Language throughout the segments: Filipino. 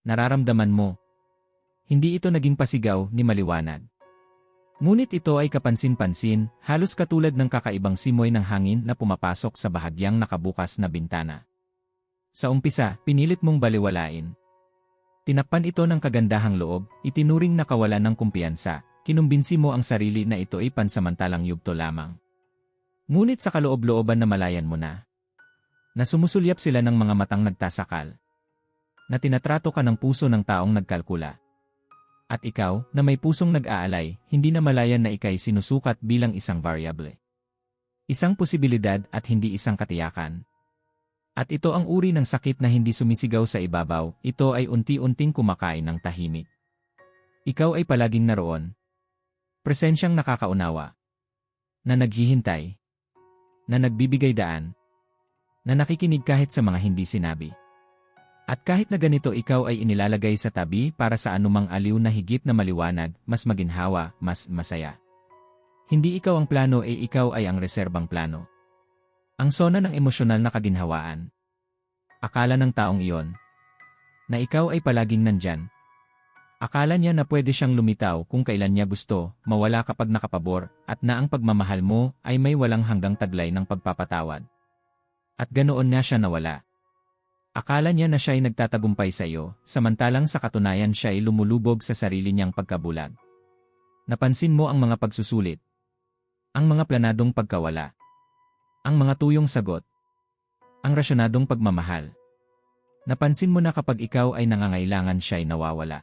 Nararamdaman mo. Hindi ito naging pasigaw ni maliwanag. Ngunit ito ay kapansin-pansin, halos katulad ng kakaibang simoy ng hangin na pumapasok sa bahagyang nakabukas na bintana. Sa umpisa, pinilit mong baliwalain. Tinakpan ito ng kagandahang loob, itinuring na kawalan ng kumpiyansa, kinumbinsi mo ang sarili na ito ay pansamantalang yugto lamang. Ngunit sa kaloob-looban na malayan mo na. Na sumusulyap sila ng mga matang nagtasakal. Na tinatrato ka ng puso ng taong nagkalkula. At ikaw, na may pusong nag-aalay, hindi na malayan na ikay sinusukat bilang isang variable. Isang posibilidad at hindi isang katiyakan. At ito ang uri ng sakit na hindi sumisigaw sa ibabaw, ito ay unti-unting kumakain ng tahimik. Ikaw ay palaging naroon. Presensyang nakakaunawa. Na naghihintay. Na nagbibigay daan. Na nakikinig kahit sa mga hindi sinabi. At kahit na ganito ikaw ay inilalagay sa tabi para sa anumang aliw na higit na maliwanag, mas maginhawa, mas masaya. Hindi ikaw ang plano e ikaw ay ang reserbang plano. Ang sona ng emosyonal na kaginhawaan. Akala ng taong iyon. Na ikaw ay palaging nandyan. Akala niya na pwede siyang lumitaw kung kailan niya gusto, mawala kapag nakapabor, at na ang pagmamahal mo ay may walang hanggang taglay ng pagpapatawad. At ganoon na siya nawala. Akala niya na siya ay nagtatagumpay sa iyo, samantalang sa katunayan siya ay lumulubog sa sarili niyang pagkabulag. Napansin mo ang mga pagsusulit. Ang mga planadong pagkawala. Ang mga tuyong sagot. Ang rasyonadong pagmamahal. Napansin mo na kapag ikaw ay nangangailangan siya ay nawawala.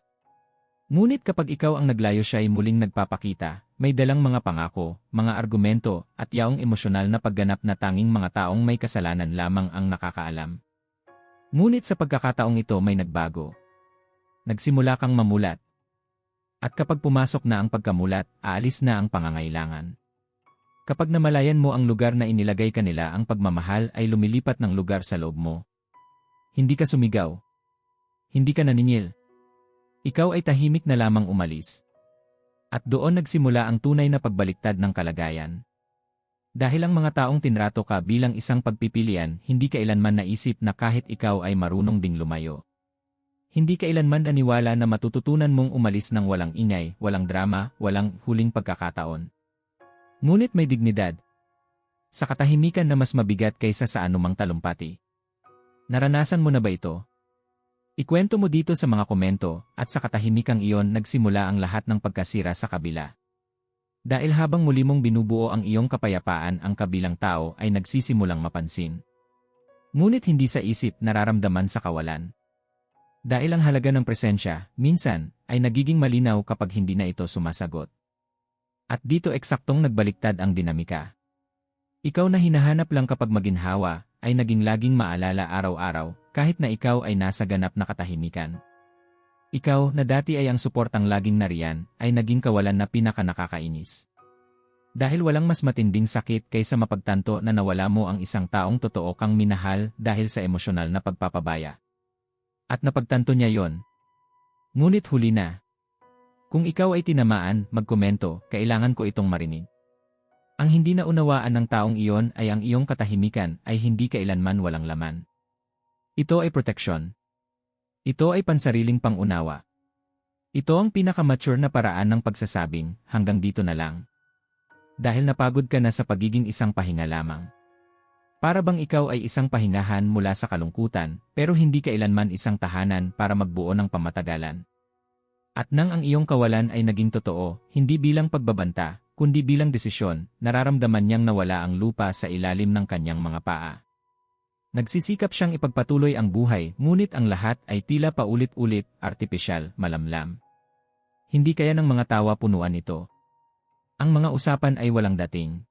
Ngunit kapag ikaw ang naglayo siya ay muling nagpapakita, may dalang mga pangako, mga argumento, at yaong emosyonal na pagganap na tanging mga taong may kasalanan lamang ang nakakaalam. Ngunit sa pagkakataong ito may nagbago. Nagsimula kang mamulat. At kapag pumasok na ang pagkamulat, aalis na ang pangangailangan. Kapag namalayan mo ang lugar na inilagay kanila ang pagmamahal ay lumilipat ng lugar sa loob mo. Hindi ka sumigaw. Hindi ka naningil. Ikaw ay tahimik na lamang umalis. At doon nagsimula ang tunay na pagbaliktad ng kalagayan. Dahil ang mga taong tinrato ka bilang isang pagpipilian, hindi kailanman naisip na kahit ikaw ay marunong ding lumayo. Hindi kailanman naniwala na matututunan mong umalis ng walang ingay, walang drama, walang huling pagkakataon. Ngunit may dignidad. Sa katahimikan na mas mabigat kaysa sa anumang talumpati. Naranasan mo na ba ito? Ikwento mo dito sa mga komento at sa katahimikang iyon nagsimula ang lahat ng pagkasira sa kabila. Dahil habang muli mong binubuo ang iyong kapayapaan ang kabilang tao ay nagsisimulang mapansin. Ngunit hindi sa isip nararamdaman sa kawalan. Dahil ang halaga ng presensya, minsan, ay nagiging malinaw kapag hindi na ito sumasagot. At dito eksaktong nagbaliktad ang dinamika. Ikaw na hinahanap lang kapag maginhawa, ay naging laging maalala araw-araw, kahit na ikaw ay nasa ganap na katahimikan. Ikaw na dati ay ang suportang laging nariyan, ay naging kawalan na pinakanakakainis. Dahil walang mas matinding sakit kaysa mapagtanto na nawala mo ang isang taong totoo kang minahal dahil sa emosyonal na pagpapabaya. At napagtanto niya yon. Ngunit huli na. Kung ikaw ay tinamaan, magkomento, kailangan ko itong marinig. Ang hindi naunawaan ng taong iyon ay ang iyong katahimikan ay hindi kailanman walang laman. Ito ay proteksyon. Ito ay pansariling pangunawa. Ito ang pinakamature na paraan ng pagsasabing, hanggang dito na lang. Dahil napagod ka na sa pagiging isang pahinga lamang. Para bang ikaw ay isang pahingahan mula sa kalungkutan, pero hindi kailanman isang tahanan para magbuo ng pamatagalan. At nang ang iyong kawalan ay naging totoo, hindi bilang pagbabanta, kundi bilang desisyon, nararamdaman niyang nawala ang lupa sa ilalim ng kanyang mga paa. Nagsisikap siyang ipagpatuloy ang buhay, ngunit ang lahat ay tila paulit-ulit, artipisyal, malamlam. Hindi kaya ng mga tawa punuan ito. Ang mga usapan ay walang dating.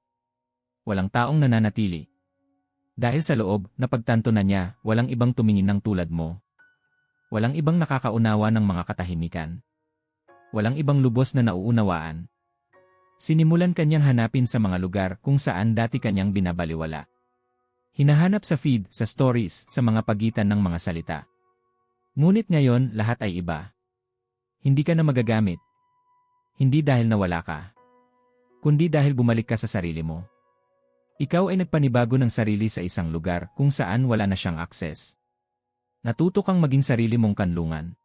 Walang taong nananatili. Dahil sa loob, napagtanto na niya, walang ibang tumingin ng tulad mo. Walang ibang nakakaunawa ng mga katahimikan. Walang ibang lubos na nauunawaan. Sinimulan kanyang hanapin sa mga lugar kung saan dati kanyang binabaliwala. Hinahanap sa feed, sa stories, sa mga pagitan ng mga salita. Ngunit ngayon, lahat ay iba. Hindi ka na magagamit. Hindi dahil nawala ka. Kundi dahil bumalik ka sa sarili mo. Ikaw ay nagpanibago ng sarili sa isang lugar kung saan wala na siyang akses. Natuto kang maging sarili mong kanlungan.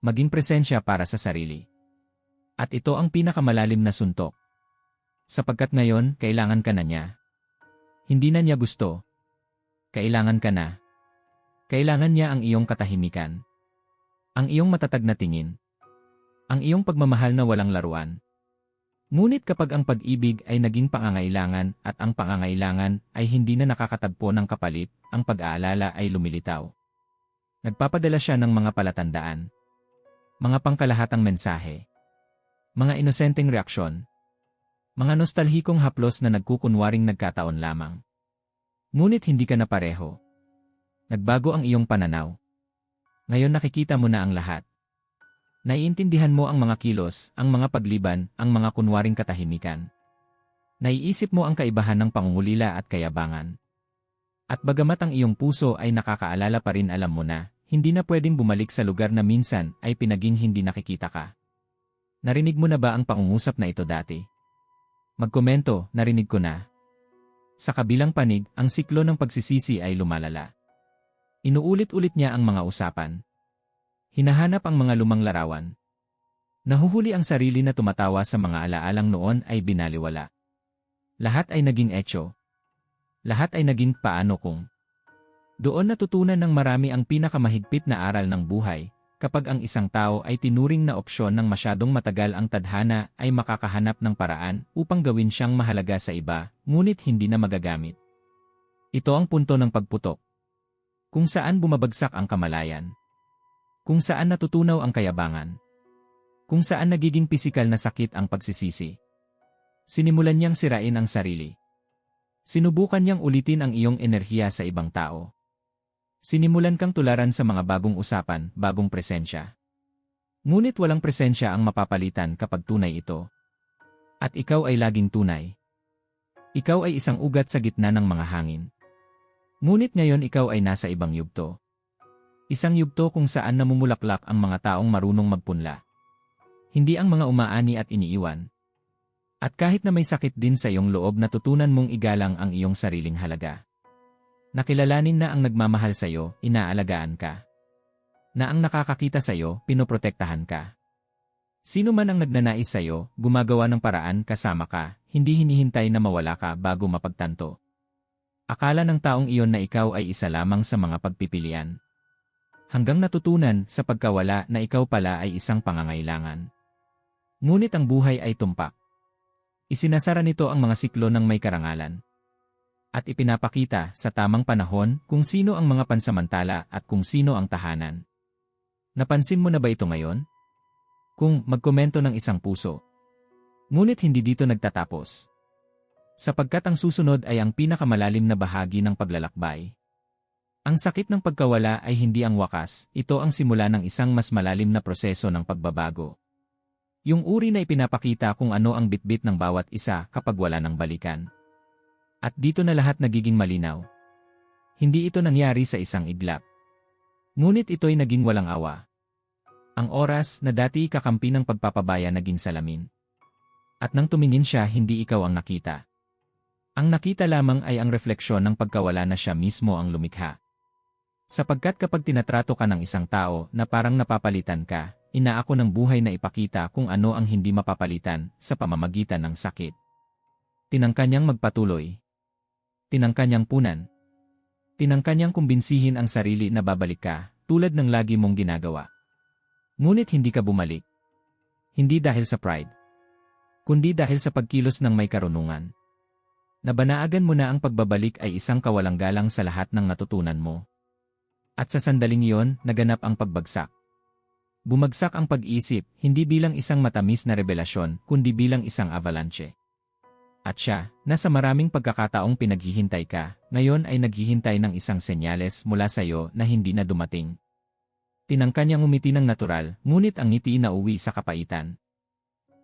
Maging presensya para sa sarili. At ito ang pinakamalalim na suntok. Sapagkat ngayon, kailangan ka na niya. Hindi na niya gusto. Kailangan ka na. Kailangan niya ang iyong katahimikan. Ang iyong matatag na tingin. Ang iyong pagmamahal na walang laruan. Ngunit kapag ang pag-ibig ay naging pangangailangan at ang pangangailangan ay hindi na nakakatagpo ng kapalit, ang pag-aalala ay lumilitaw. Nagpapadala siya ng mga palatandaan. Mga pangkalahatang mensahe. Mga inosenteng reaksyon. Mga nostalhikong haplos na nagkukunwaring nagkataon lamang. Ngunit hindi ka na pareho. Nagbago ang iyong pananaw. Ngayon nakikita mo na ang lahat. Naiintindihan mo ang mga kilos, ang mga pagliban, ang mga kunwaring katahimikan. Naiisip mo ang kaibahan ng pangungulila at kayabangan. At bagamat ang iyong puso ay nakakaalala pa rin alam mo na, hindi na pwedeng bumalik sa lugar na minsan ay pinaging hindi nakikita ka. Narinig mo na ba ang pangungusap na ito dati? Magkomento, narinig ko na. Sa kabilang panig, ang siklo ng pagsisisi ay lumalala. Inuulit-ulit niya ang mga usapan, Hinahanap ang mga lumang larawan. Nahuhuli ang sarili na tumatawa sa mga alaalang noon ay binaliwala. Lahat ay naging etyo. Lahat ay naging paano kung. Doon natutunan ng marami ang pinakamahigpit na aral ng buhay, kapag ang isang tao ay tinuring na opsyon ng masyadong matagal ang tadhana ay makakahanap ng paraan upang gawin siyang mahalaga sa iba, ngunit hindi na magagamit. Ito ang punto ng pagputok. Kung saan bumabagsak ang kamalayan. Kung saan natutunaw ang kayabangan. Kung saan nagiging pisikal na sakit ang pagsisisi. Sinimulan niyang sirain ang sarili. Sinubukan niyang ulitin ang iyong enerhiya sa ibang tao. Sinimulan kang tularan sa mga bagong usapan, bagong presensya. Ngunit walang presensya ang mapapalitan kapag tunay ito. At ikaw ay laging tunay. Ikaw ay isang ugat sa gitna ng mga hangin. Ngunit ngayon ikaw ay nasa ibang yugto. Isang yugto kung saan namumulaklak ang mga taong marunong magpunla. Hindi ang mga umaani at iniiwan. At kahit na may sakit din sa iyong loob natutunan mong igalang ang iyong sariling halaga. Nakilalanin na ang nagmamahal sa iyo, inaalagaan ka. Na ang nakakakita sa iyo, pinoprotektahan ka. Sino man ang nagnanais sa iyo, gumagawa ng paraan kasama ka, hindi hinihintay na mawala ka bago mapagtanto. Akala ng taong iyon na ikaw ay isa lamang sa mga pagpipilian hanggang natutunan sa pagkawala na ikaw pala ay isang pangangailangan. Ngunit ang buhay ay tumpak. Isinasara nito ang mga siklo ng may karangalan. At ipinapakita sa tamang panahon kung sino ang mga pansamantala at kung sino ang tahanan. Napansin mo na ba ito ngayon? Kung magkomento ng isang puso. Ngunit hindi dito nagtatapos. Sapagkat ang susunod ay ang pinakamalalim na bahagi ng paglalakbay. Ang sakit ng pagkawala ay hindi ang wakas, ito ang simula ng isang mas malalim na proseso ng pagbabago. Yung uri na ipinapakita kung ano ang bitbit ng bawat isa kapag wala ng balikan. At dito na lahat nagiging malinaw. Hindi ito nangyari sa isang iglap. Ngunit ito'y naging walang awa. Ang oras na dati kakampi ng pagpapabaya naging salamin. At nang tumingin siya hindi ikaw ang nakita. Ang nakita lamang ay ang refleksyon ng pagkawala na siya mismo ang lumikha. Sapagkat kapag tinatrato ka ng isang tao na parang napapalitan ka, inaako ng buhay na ipakita kung ano ang hindi mapapalitan sa pamamagitan ng sakit. Tinangka niyang magpatuloy. Tinangka niyang punan. Tinangka niyang kumbinsihin ang sarili na babalik ka, tulad ng lagi mong ginagawa. Ngunit hindi ka bumalik. Hindi dahil sa pride. Kundi dahil sa pagkilos ng may karunungan. Nabanaagan mo na ang pagbabalik ay isang kawalang galang sa lahat ng natutunan mo. At sa sandaling iyon, naganap ang pagbagsak. Bumagsak ang pag-isip, hindi bilang isang matamis na revelasyon, kundi bilang isang avalanche. At siya, nasa maraming pagkakataong pinaghihintay ka, ngayon ay naghihintay ng isang senyales mula sa iyo na hindi na dumating. Tinangka niyang umiti ng natural, ngunit ang ngiti na uwi sa kapaitan.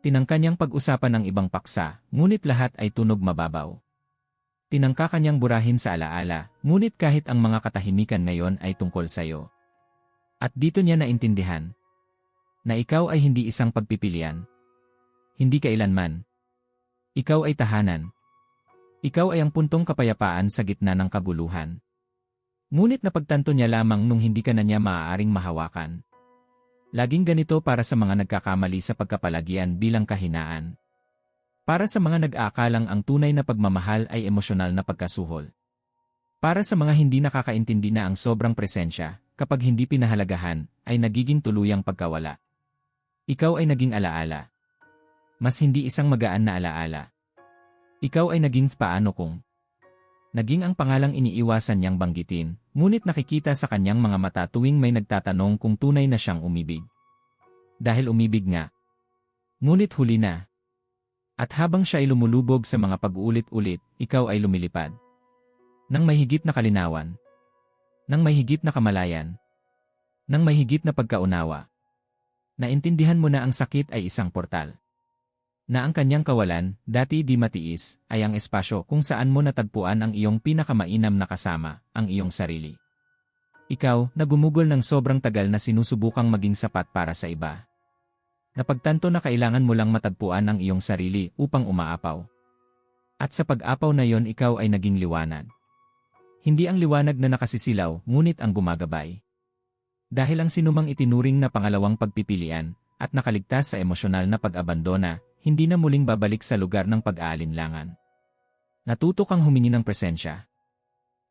Tinangka niyang pag-usapan ng ibang paksa, ngunit lahat ay tunog mababaw. Tinangka kanyang burahin sa alaala, ngunit kahit ang mga katahimikan ngayon ay tungkol sa iyo. At dito niya naintindihan na ikaw ay hindi isang pagpipilian. Hindi kailanman. Ikaw ay tahanan. Ikaw ay ang puntong kapayapaan sa gitna ng kaguluhan. Ngunit napagtanto niya lamang nung hindi ka na niya maaaring mahawakan. Laging ganito para sa mga nagkakamali sa pagkapalagian bilang kahinaan. Para sa mga nag-aakalang ang tunay na pagmamahal ay emosyonal na pagkasuhol. Para sa mga hindi nakakaintindi na ang sobrang presensya, kapag hindi pinahalagahan, ay nagiging tuluyang pagkawala. Ikaw ay naging alaala. Mas hindi isang magaan na alaala. Ikaw ay naging paano kung Naging ang pangalang iniiwasan niyang banggitin, ngunit nakikita sa kanyang mga mata tuwing may nagtatanong kung tunay na siyang umibig. Dahil umibig nga. Ngunit huli na. At habang siya ay lumulubog sa mga pag-uulit-ulit, ikaw ay lumilipad. Nang may higit na kalinawan. Nang may higit na kamalayan. Nang may higit na pagkaunawa. Naintindihan mo na ang sakit ay isang portal. Na ang kanyang kawalan, dati di matiis, ay ang espasyo kung saan mo natagpuan ang iyong pinakamainam na kasama, ang iyong sarili. Ikaw, na gumugol ng sobrang tagal na sinusubukang maging sapat para sa iba. Napagtanto na kailangan mo lang matagpuan ang iyong sarili upang umaapaw. At sa pag-apaw na yon ikaw ay naging liwanag. Hindi ang liwanag na nakasisilaw, ngunit ang gumagabay. Dahil ang sinumang itinuring na pangalawang pagpipilian, at nakaligtas sa emosyonal na pag-abandona, hindi na muling babalik sa lugar ng pag-aalinlangan. Natuto kang humingi ng presensya.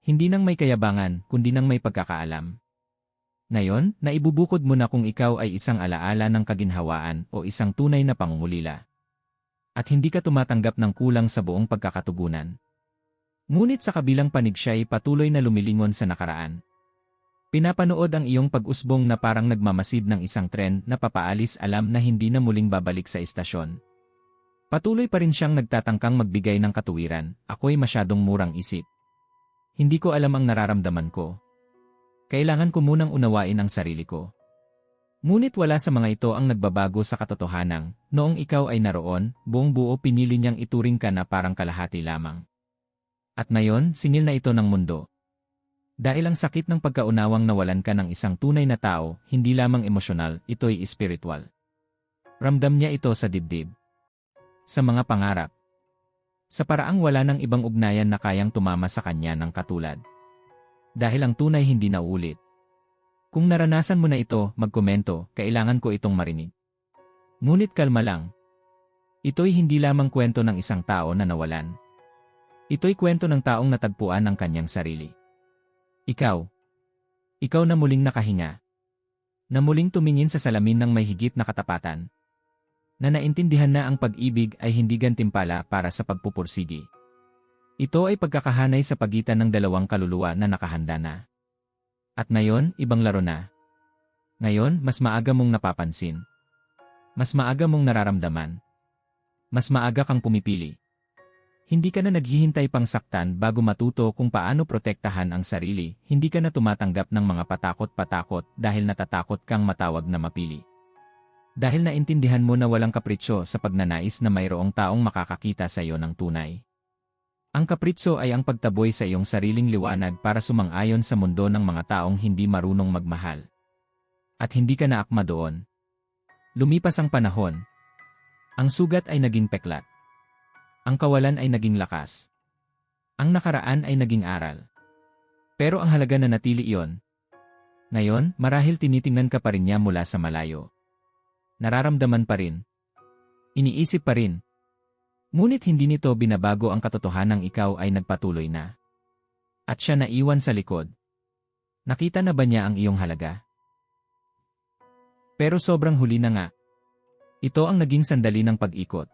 Hindi nang may kayabangan, kundi nang may pagkakaalam. Ngayon, naibubukod mo na kung ikaw ay isang alaala ng kaginhawaan o isang tunay na pangungulila. At hindi ka tumatanggap ng kulang sa buong pagkakatugunan. Ngunit sa kabilang panig siya ay patuloy na lumilingon sa nakaraan. Pinapanood ang iyong pag-usbong na parang nagmamasid ng isang tren na papaalis alam na hindi na muling babalik sa istasyon. Patuloy pa rin siyang nagtatangkang magbigay ng katuwiran, ako'y masyadong murang isip. Hindi ko alam ang nararamdaman ko, kailangan ko munang unawain ang sarili ko. Ngunit wala sa mga ito ang nagbabago sa katotohanan, noong ikaw ay naroon, buong buo pinili niyang ituring ka na parang kalahati lamang. At ngayon, singil na ito ng mundo. Dahil ang sakit ng pagkaunawang nawalan ka ng isang tunay na tao, hindi lamang emosyonal, ito'y espiritual. Ramdam niya ito sa dibdib. Sa mga pangarap. Sa paraang wala ng ibang ugnayan na kayang tumama sa kanya ng katulad dahil ang tunay hindi na ulit. Kung naranasan mo na ito, magkomento, kailangan ko itong marinig. Ngunit kalma lang. Ito'y hindi lamang kwento ng isang tao na nawalan. Ito'y kwento ng taong natagpuan ng kanyang sarili. Ikaw. Ikaw na muling nakahinga. Na muling tumingin sa salamin ng may higit na katapatan. Na naintindihan na ang pag-ibig ay hindi gantimpala para sa pagpupursigi. Ito ay pagkakahanay sa pagitan ng dalawang kaluluwa na nakahanda na. At ngayon, ibang laro na. Ngayon, mas maaga mong napapansin. Mas maaga mong nararamdaman. Mas maaga kang pumipili. Hindi ka na naghihintay pang saktan bago matuto kung paano protektahan ang sarili, hindi ka na tumatanggap ng mga patakot-patakot dahil natatakot kang matawag na mapili. Dahil naintindihan mo na walang kapritsyo sa pagnanais na mayroong taong makakakita sa iyo ng tunay. Ang kapritso ay ang pagtaboy sa iyong sariling liwanag para sumang-ayon sa mundo ng mga taong hindi marunong magmahal. At hindi ka naakma doon. Lumipas ang panahon. Ang sugat ay naging peklat. Ang kawalan ay naging lakas. Ang nakaraan ay naging aral. Pero ang halaga na natili iyon. Ngayon, marahil tinitingnan ka pa rin niya mula sa malayo. Nararamdaman pa rin. Iniisip pa rin, Ngunit hindi nito binabago ang katotohanang ikaw ay nagpatuloy na. At siya naiwan sa likod. Nakita na ba niya ang iyong halaga? Pero sobrang huli na nga. Ito ang naging sandali ng pag-ikot.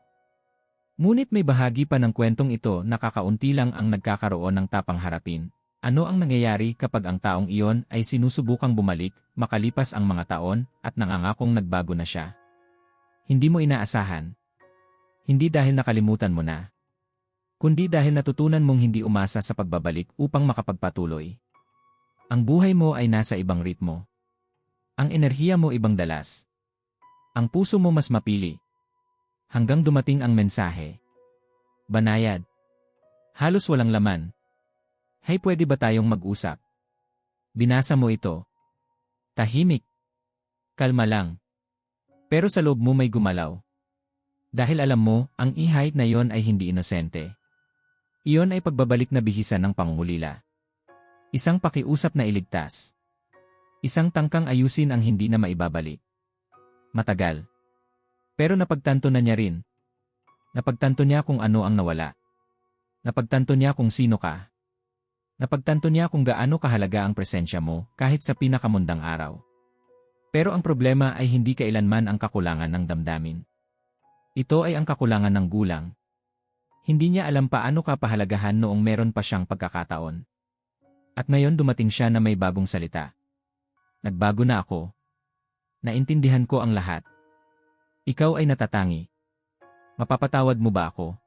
Ngunit may bahagi pa ng kwentong ito na kakaunti lang ang nagkakaroon ng tapang harapin. Ano ang nangyayari kapag ang taong iyon ay sinusubukang bumalik, makalipas ang mga taon, at nangangakong nagbago na siya? Hindi mo inaasahan, hindi dahil nakalimutan mo na. Kundi dahil natutunan mong hindi umasa sa pagbabalik upang makapagpatuloy. Ang buhay mo ay nasa ibang ritmo. Ang enerhiya mo ibang dalas. Ang puso mo mas mapili. Hanggang dumating ang mensahe. Banayad. Halos walang laman. Hay pwede ba tayong mag-usap? Binasa mo ito. Tahimik. Kalma lang. Pero sa loob mo may gumalaw. Dahil alam mo, ang ihay na yon ay hindi inosente. Iyon ay pagbabalik na bihisa ng pangungulila. Isang pakiusap na iligtas. Isang tangkang ayusin ang hindi na maibabalik. Matagal. Pero napagtanto na niya rin. Napagtanto niya kung ano ang nawala. Napagtanto niya kung sino ka. Napagtanto niya kung gaano kahalaga ang presensya mo kahit sa pinakamundang araw. Pero ang problema ay hindi kailanman ang kakulangan ng damdamin. Ito ay ang kakulangan ng gulang. Hindi niya alam paano ka pahalagahan noong meron pa siyang pagkakataon. At ngayon dumating siya na may bagong salita. Nagbago na ako. Naintindihan ko ang lahat. Ikaw ay natatangi. Mapapatawad mo ba ako?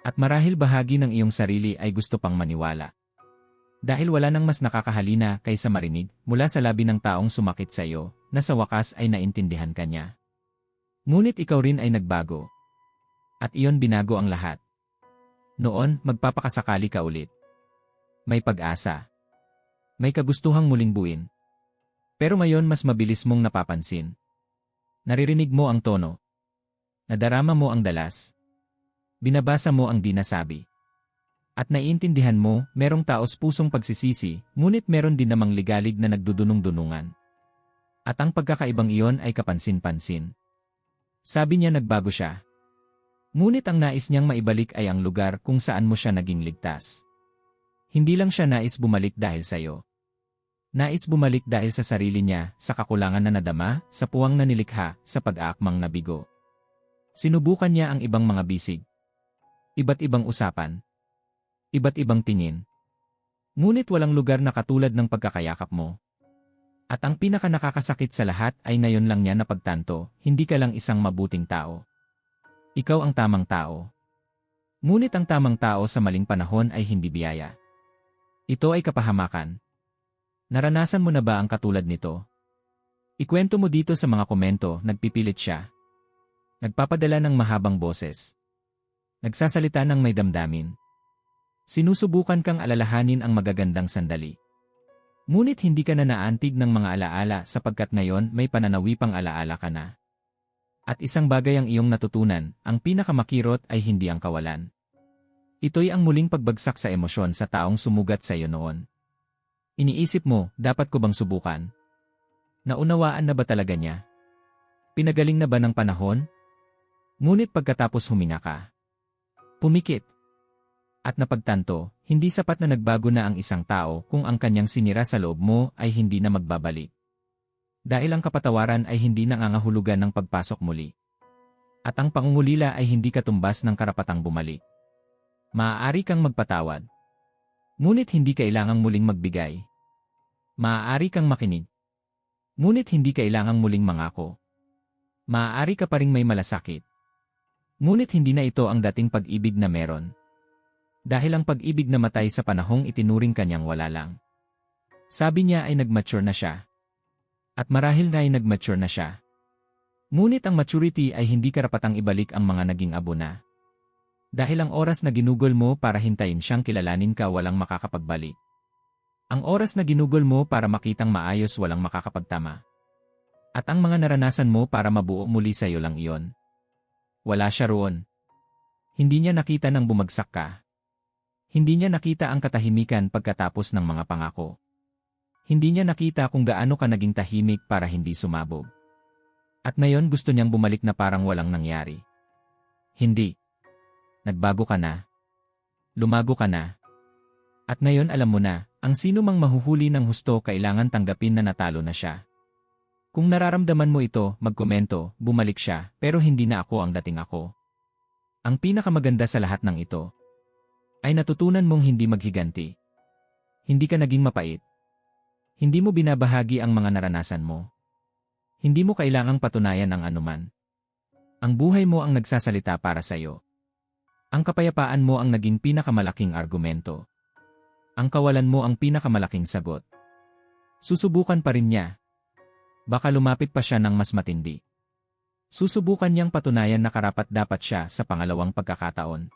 At marahil bahagi ng iyong sarili ay gusto pang maniwala. Dahil wala nang mas nakakahalina kaysa marinig mula sa labi ng taong sumakit sa iyo na sa wakas ay naintindihan ka niya. Ngunit ikaw rin ay nagbago. At iyon binago ang lahat. Noon, magpapakasakali ka ulit. May pag-asa. May kagustuhang muling buin. Pero ngayon mas mabilis mong napapansin. Naririnig mo ang tono. Nadarama mo ang dalas. Binabasa mo ang di nasabi. At naiintindihan mo, merong taos pusong pagsisisi, ngunit meron din namang ligalig na nagdudunong-dunungan. At ang pagkakaibang iyon ay kapansin-pansin. Sabi niya nagbago siya. Ngunit ang nais niyang maibalik ay ang lugar kung saan mo siya naging ligtas. Hindi lang siya nais bumalik dahil sa'yo. Nais bumalik dahil sa sarili niya, sa kakulangan na nadama, sa puwang na nilikha, sa pag-aakmang nabigo. Sinubukan niya ang ibang mga bisig. Iba't ibang usapan. Iba't ibang tingin. Ngunit walang lugar na katulad ng pagkakayakap mo. At ang pinaka nakakasakit sa lahat ay ngayon lang niya napagtanto, hindi ka lang isang mabuting tao. Ikaw ang tamang tao. Ngunit ang tamang tao sa maling panahon ay hindi biyaya. Ito ay kapahamakan. Naranasan mo na ba ang katulad nito? Ikwento mo dito sa mga komento, nagpipilit siya. Nagpapadala ng mahabang boses. Nagsasalita ng may damdamin. Sinusubukan kang alalahanin ang magagandang sandali. Ngunit hindi ka na naantig ng mga alaala sapagkat ngayon may pananawi pang alaala ka na. At isang bagay ang iyong natutunan, ang pinakamakirot ay hindi ang kawalan. Ito'y ang muling pagbagsak sa emosyon sa taong sumugat sa iyo noon. Iniisip mo, dapat ko bang subukan? Naunawaan na ba talaga niya? Pinagaling na ba ng panahon? Ngunit pagkatapos huminga ka. Pumikit. At napagtanto, hindi sapat na nagbago na ang isang tao kung ang kanyang sinira sa loob mo ay hindi na magbabalik. Dahil ang kapatawaran ay hindi nangangahulugan ng pagpasok muli. At ang pangungulila ay hindi katumbas ng karapatang bumalik. Maaari kang magpatawad. Ngunit hindi kailangang muling magbigay. Maaari kang makinig. Ngunit hindi kailangang muling mangako. Maaari ka pa ring may malasakit. Ngunit hindi na ito ang dating pag-ibig na meron. Dahil ang pag-ibig na matay sa panahong itinuring kanyang wala lang. Sabi niya ay nagmature na siya. At marahil na ay nagmature na siya. Ngunit ang maturity ay hindi karapatang ibalik ang mga naging abo na. Dahil ang oras na ginugol mo para hintayin siyang kilalanin ka walang makakapagbalik. Ang oras na ginugol mo para makitang maayos walang makakapagtama. At ang mga naranasan mo para mabuo muli sa iyo lang iyon. Wala siya roon. Hindi niya nakita nang bumagsak ka. Hindi niya nakita ang katahimikan pagkatapos ng mga pangako. Hindi niya nakita kung gaano ka naging tahimik para hindi sumabog. At ngayon gusto niyang bumalik na parang walang nangyari. Hindi. Nagbago ka na. Lumago ka na. At ngayon alam mo na, ang sino mang mahuhuli ng husto kailangan tanggapin na natalo na siya. Kung nararamdaman mo ito, magkomento, bumalik siya, pero hindi na ako ang dating ako. Ang pinakamaganda sa lahat ng ito, ay natutunan mong hindi maghiganti. Hindi ka naging mapait. Hindi mo binabahagi ang mga naranasan mo. Hindi mo kailangang patunayan ang anuman. Ang buhay mo ang nagsasalita para sa iyo. Ang kapayapaan mo ang naging pinakamalaking argumento. Ang kawalan mo ang pinakamalaking sagot. Susubukan pa rin niya. Baka lumapit pa siya ng mas matindi. Susubukan niyang patunayan na karapat dapat siya sa pangalawang pagkakataon.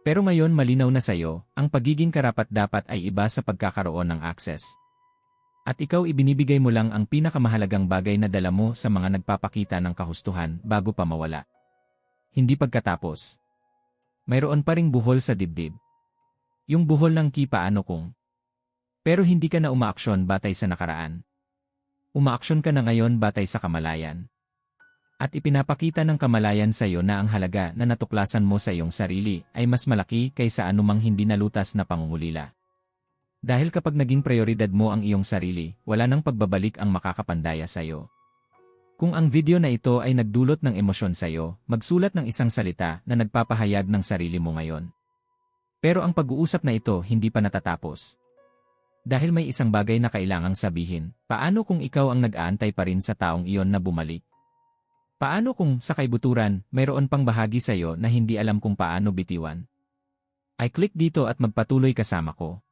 Pero ngayon malinaw na sa'yo, ang pagiging karapat-dapat ay iba sa pagkakaroon ng access. At ikaw ibinibigay mo lang ang pinakamahalagang bagay na dala mo sa mga nagpapakita ng kahustuhan bago pa mawala. Hindi pagkatapos. Mayroon pa ring buhol sa dibdib. Yung buhol ng ki paano kung. Pero hindi ka na umaaksyon batay sa nakaraan. Umaaksyon ka na ngayon batay sa kamalayan. At ipinapakita ng kamalayan sa iyo na ang halaga na natuklasan mo sa iyong sarili ay mas malaki kaysa anumang hindi nalutas na pangungulila. Dahil kapag naging prioridad mo ang iyong sarili, wala nang pagbabalik ang makakapandaya sa iyo. Kung ang video na ito ay nagdulot ng emosyon sa iyo, magsulat ng isang salita na nagpapahayag ng sarili mo ngayon. Pero ang pag-uusap na ito hindi pa natatapos. Dahil may isang bagay na kailangang sabihin, paano kung ikaw ang nag-aantay pa rin sa taong iyon na bumalik? Paano kung sa kaibuturan, mayroon pang bahagi sa iyo na hindi alam kung paano bitiwan? Ay click dito at magpatuloy kasama ko.